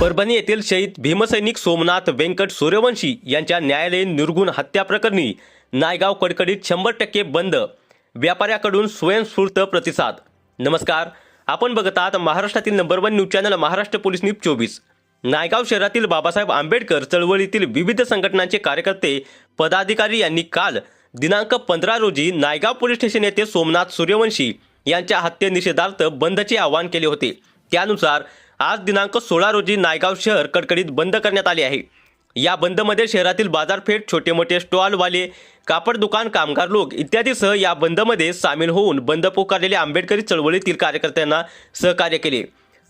परभणी येथील शहीद भीमसैनिक सोमनाथ व्यंकट सूर्यवंशी यांच्या न्यायालयीन निर्गुण हत्या प्रकरणी नायगाव कडकडीत शंभर टक्के बंद व्यापाऱ्याकडून स्वयंस्फूर्त प्रतिसाद. नमस्कार आपण बघत आहात महाराष्ट्रातील number one news channel Maharashtra police news चोवीस. नायगाव शहरातील बाबासाहेब आंबेडकर चळवळीतील विविध संघटनांचे कार्यकर्ते पदाधिकारी यांनी काल दिनांक पंधरा रोजी नायगाव पोलीस स्टेशन येथे सोमनाथ सूर्यवंशी यांच्या हत्येनिषेधार्थ बंदचे आवाहन केले होते. त्यानुसार आज दिनांक सोळा रोजी नायगाव शहर कडकडीत बंद करण्यात आले आहे. या बंदमध्ये शहरातील बाजारपेठ छोटे मोठे स्टॉलवाले कापड दुकान कामगार लोक इत्यादीसह या बंदमध्ये सामील होऊन बंद पुकारलेल्या आंबेडकरी चळवळीतील कार्यकर्त्यांना सहकार्य केले.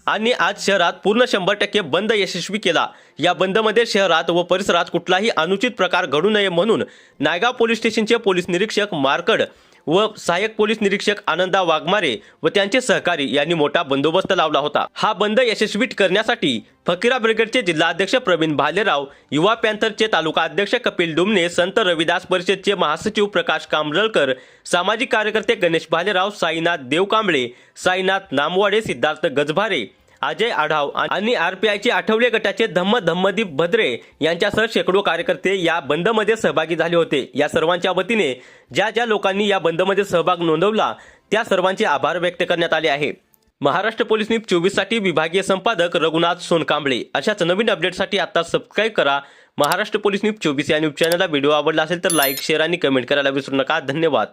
आणि आज शहरात पूर्ण शंभर टक्के बंद यशस्वी केला. या बंदमध्ये शहरात व परिसरात कुठलाही अनुचित प्रकार घडू नये म्हणून नायगाव पोलीस स्टेशनचे पोलीस निरीक्षक मार्कड व सहाय्यक पोलीस निरीक्षक आनंदा वाघमारे व त्यांचे सहकारी यांनी मोठा बंदोबस्त लावला होता. हा बंद यशस्वी करण्यासाठी फकीरा ब्रिगेडचे जिल्हाध्यक्ष प्रवीण भालेराव युवा पॅन्थरचे तालुका अध्यक्ष कपिल डुमने संत रविदास परिषदचे महासचिव प्रकाश कांबळकर सामाजिक कार्यकर्ते गणेश भालेराव साईनाथ देवकांबळे साईनाथ नामवाडे सिद्धार्थ गजभारे अजय आढाव आणि आरपीआयचे आठवले गटाचे धम्म धम्मदीप भद्रे यांच्यासह शेकडो कार्यकर्ते या बंदमध्ये सहभागी झाले होते. या सर्वांच्या वतीने ज्या ज्या लोकांनी या बंदमध्ये सहभाग नोंदवला त्या सर्वांचे आभार व्यक्त करण्यात आले आहे. महाराष्ट्र पोलीस न्यूज चोवीससाठी विभागीय संपादक रघुनाथ सोनकांबळे. अशाच नवीन अपडेटसाठी आता सबस्क्राईब करा. महाराष्ट्र पोलीस न्यूज चोवीस या न्यूज चॅनलला व्हिडिओ आवडला असेल तर लाईक शेअर आणि कमेंट करायला विसरू नका. धन्यवाद.